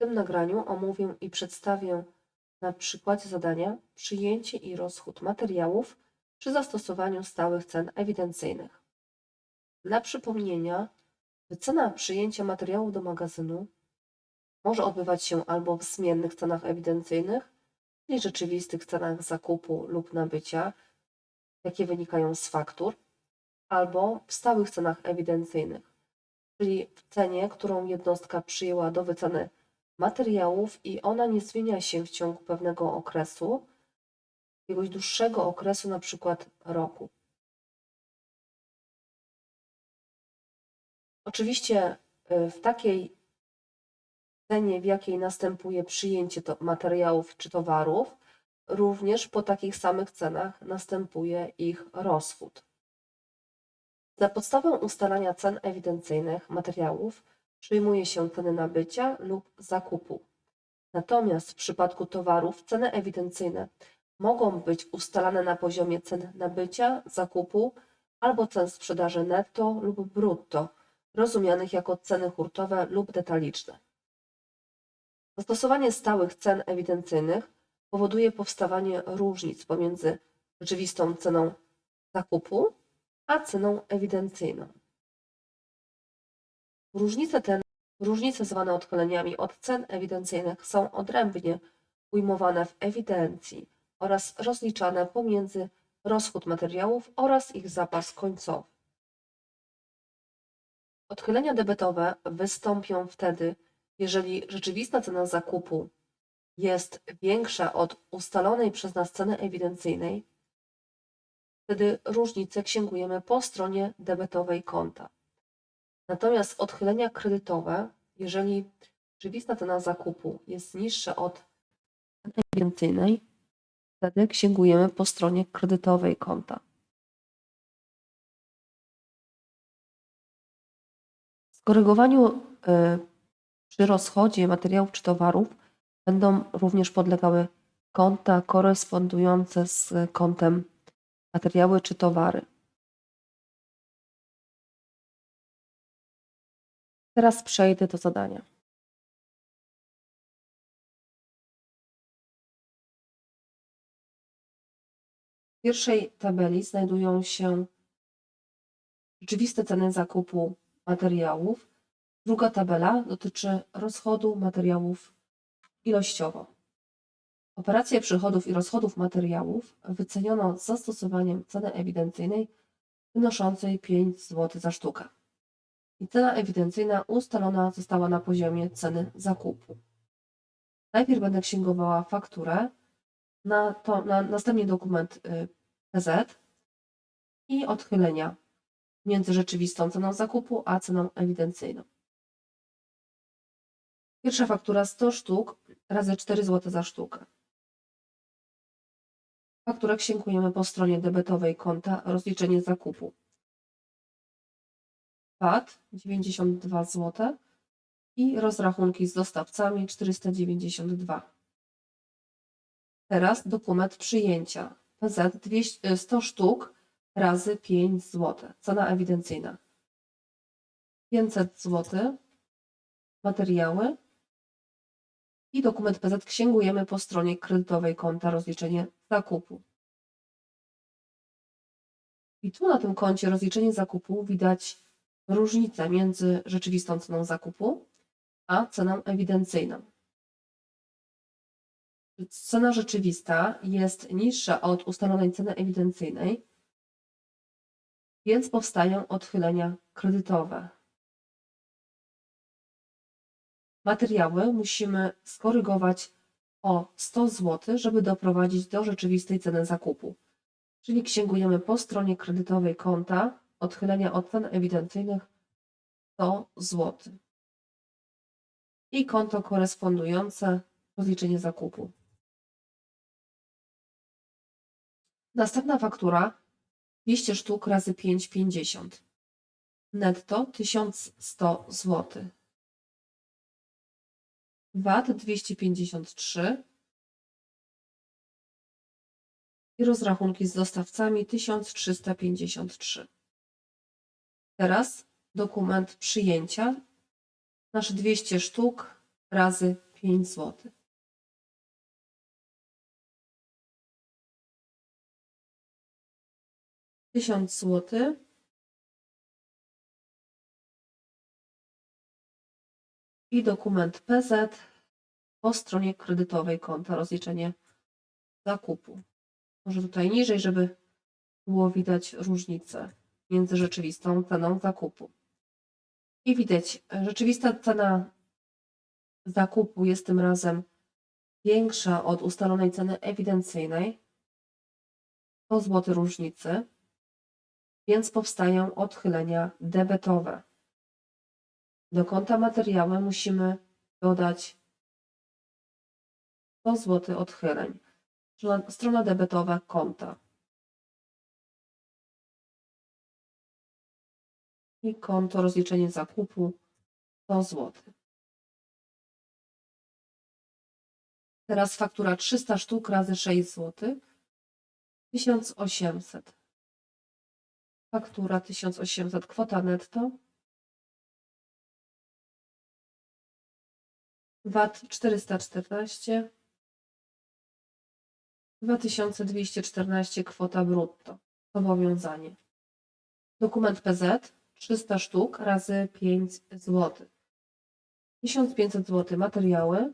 tym nagraniu omówię i przedstawię na przykładzie zadania przyjęcie i rozchód materiałów przy zastosowaniu stałych cen ewidencyjnych. Dla przypomnienia, wycena przyjęcia materiałów do magazynu może odbywać się albo w zmiennych cenach ewidencyjnych, czyli rzeczywistych cenach zakupu lub nabycia, jakie wynikają z faktur, albo w stałych cenach ewidencyjnych, czyli w cenie, którą jednostka przyjęła do wyceny materiałów i ona nie zmienia się w ciągu pewnego okresu, jakiegoś dłuższego okresu, na przykład roku. Oczywiście y, w takiej cenie, w jakiej następuje przyjęcie to materiałów czy towarów, również po takich samych cenach następuje ich rozchód. Za podstawę ustalania cen ewidencyjnych materiałów przyjmuje się ceny nabycia lub zakupu. Natomiast w przypadku towarów ceny ewidencyjne mogą być ustalane na poziomie cen nabycia, zakupu albo cen sprzedaży netto lub brutto, rozumianych jako ceny hurtowe lub detaliczne. Zastosowanie stałych cen ewidencyjnych powoduje powstawanie różnic pomiędzy rzeczywistą ceną zakupu a ceną ewidencyjną. Różnice te, różnice zwane odchyleniami od cen ewidencyjnych są odrębnie ujmowane w ewidencji oraz rozliczane pomiędzy rozchód materiałów oraz ich zapas końcowy. Odchylenia debetowe wystąpią wtedy, jeżeli rzeczywista cena zakupu jest większa od ustalonej przez nas ceny ewidencyjnej, wtedy różnicę księgujemy po stronie debetowej konta. Natomiast odchylenia kredytowe, jeżeli rzeczywista cena zakupu jest niższa od ewidencyjnej, wtedy księgujemy po stronie kredytowej konta. Skorygowaniu y, przy rozchodzie materiałów czy towarów będą również podlegały konta korespondujące z kontem materiały czy towary. Teraz przejdę do zadania. W pierwszej tabeli znajdują się rzeczywiste ceny zakupu materiałów. Druga tabela dotyczy rozchodu materiałów ilościowo. Operacje przychodów i rozchodów materiałów wyceniono z zastosowaniem ceny ewidencyjnej wynoszącej 5 zł za sztukę. I cena ewidencyjna ustalona została na poziomie ceny zakupu. Najpierw będę księgowała fakturę, na to, na, następnie dokument y, PZ i odchylenia między rzeczywistą ceną zakupu a ceną ewidencyjną. Pierwsza faktura 100 sztuk razy 4 zł za sztukę. Fakturę księgujemy po stronie debetowej konta rozliczenie zakupu. VAT 92 zł i rozrachunki z dostawcami 492. Teraz dokument przyjęcia. PZ 200, 100 sztuk razy 5 zł. Cena ewidencyjna. 500 zł. Materiały. I dokument PZ księgujemy po stronie kredytowej konta rozliczenie zakupu. I tu na tym koncie rozliczenie zakupu widać różnicę między rzeczywistą ceną zakupu a ceną ewidencyjną. Cena rzeczywista jest niższa od ustalonej ceny ewidencyjnej, więc powstają odchylenia kredytowe. Materiały musimy skorygować o 100 zł, żeby doprowadzić do rzeczywistej ceny zakupu. Czyli księgujemy po stronie kredytowej konta odchylenia od cen ewidencyjnych 100 zł. I konto korespondujące rozliczenie zakupu. Następna faktura 200 sztuk razy 5,50. Netto 1100 zł. VAT 253 i rozrachunki z dostawcami 1353. Teraz dokument przyjęcia. Nasze 200 sztuk razy 5 zł. Tysiąc złotych. I dokument PZ po stronie kredytowej konta rozliczenie zakupu. Może tutaj niżej, żeby było widać różnicę między rzeczywistą ceną zakupu. I widać, e, rzeczywista cena zakupu jest tym razem większa od ustalonej ceny ewidencyjnej. 100 zł różnicy, więc powstają odchylenia debetowe. Do konta materiały musimy dodać 100 zł odchyleń. Strona- Strona debetowa konta. I konto rozliczenie zakupu 100 zł. Teraz faktura 300 sztuk razy 6 zł. 1800. Faktura 1800, kwota netto. VAT 414. 2214 kwota brutto. Zobowiązanie. Dokument PZ 300 sztuk razy 5 zł. 1500 zł materiały.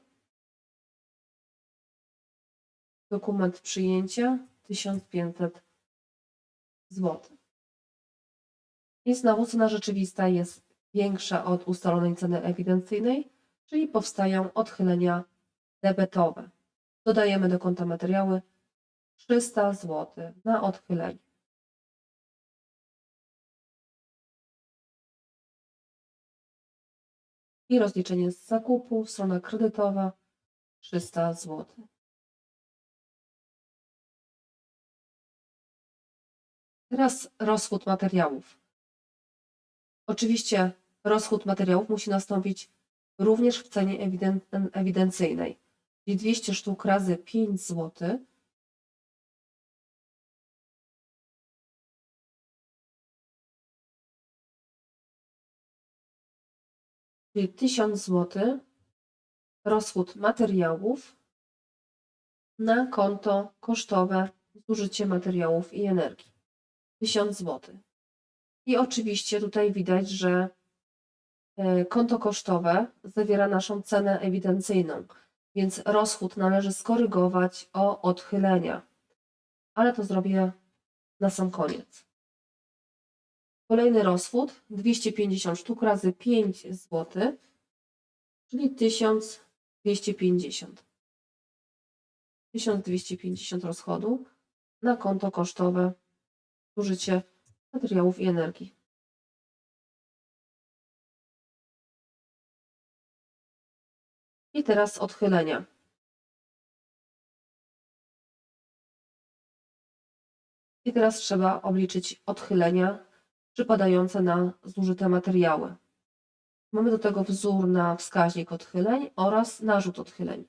Dokument przyjęcia 1500 zł. I znowu cena rzeczywista jest większa od ustalonej ceny ewidencyjnej, czyli powstają odchylenia debetowe. Dodajemy do konta materiały 300 zł na odchylenie. I rozliczenie z zakupu, strona kredytowa 300 zł. Teraz rozchód materiałów. Oczywiście rozchód materiałów musi nastąpić również w cenie ewiden- ewidencyjnej, czyli 200 sztuk razy 5 zł. Czyli 1000 zł rozchód materiałów na konto kosztowe zużycie materiałów i energii. 1000 zł. I oczywiście tutaj widać, że e, konto kosztowe zawiera naszą cenę ewidencyjną, więc rozchód należy skorygować o odchylenia. Ale to zrobię na sam koniec. Kolejny rozchód 250 sztuk razy 5 zł, czyli 1250. 1250 rozchodu na konto kosztowe zużycie materiałów i energii. I teraz odchylenia. I teraz trzeba obliczyć odchylenia przypadające na zużyte materiały. Mamy do tego wzór na wskaźnik odchyleń oraz narzut odchyleń.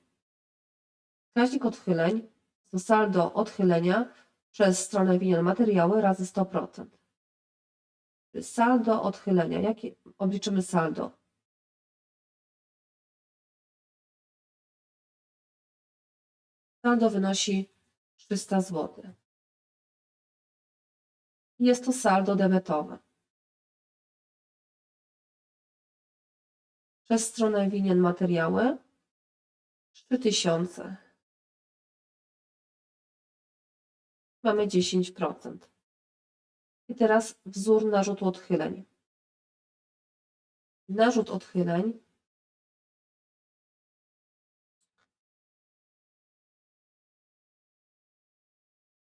Wskaźnik odchyleń to saldo odchylenia przez stronę winien materiały razy 100%. Saldo odchylenia. Jakie obliczymy saldo? Saldo wynosi 300 zł. Jest to saldo debetowe. Przez stronę winien materiały 3000. Mamy 10%. I teraz wzór narzutu odchyleń. Narzut odchyleń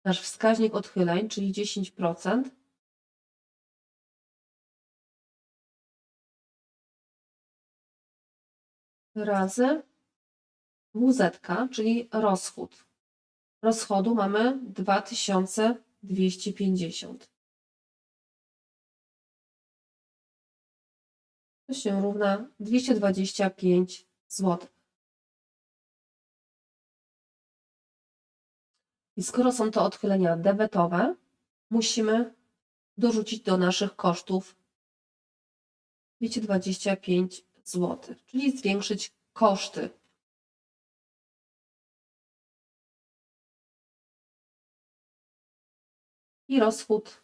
nasz wskaźnik odchyleń, czyli 10%, razy WZ, czyli rozchód. Rozchodu mamy 2250. To się równa 225 zł. I skoro są to odchylenia debetowe, musimy dorzucić do naszych kosztów 225 zł, czyli zwiększyć koszty. I rozchód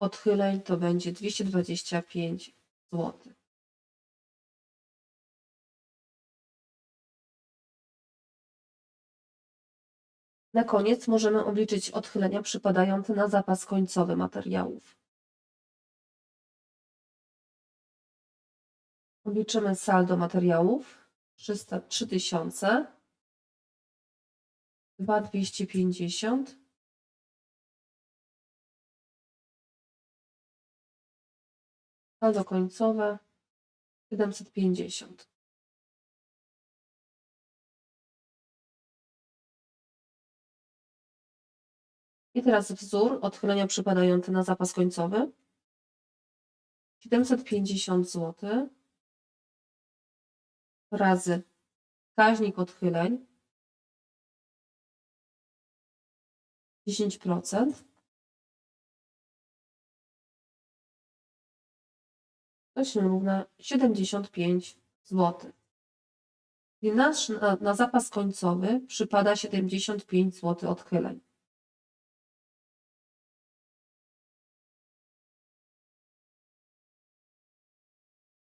odchyleń to będzie 225 zł. Na koniec możemy obliczyć odchylenia przypadające na zapas końcowy materiałów. Obliczymy saldo materiałów 300, 3000, 2250, saldo końcowe 750. I teraz wzór odchylenia przypadający na zapas końcowy 750 zł razy wskaźnik odchyleń 10%. To się równa 75 zł. Czyli nasz, na, na zapas końcowy przypada 75 zł odchyleń.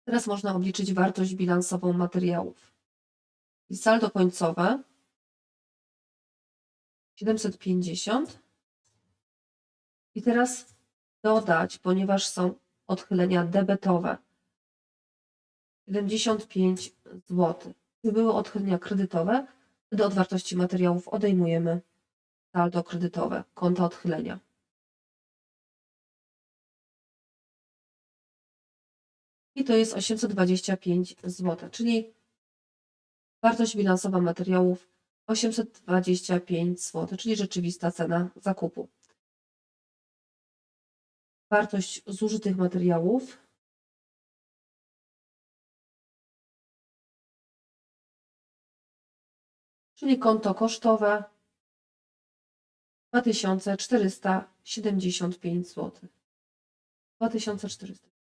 Teraz można obliczyć wartość bilansową materiałów. I saldo końcowe 750. I teraz dodać, ponieważ są odchylenia debetowe 75 zł. Gdyby były odchylenia kredytowe, wtedy od wartości materiałów odejmujemy saldo kredytowe, konta odchylenia. I to jest 825 zł, czyli wartość bilansowa materiałów 825 zł, czyli rzeczywista cena zakupu. Wartość zużytych materiałów czyli konto kosztowe 2475 zł. 2400.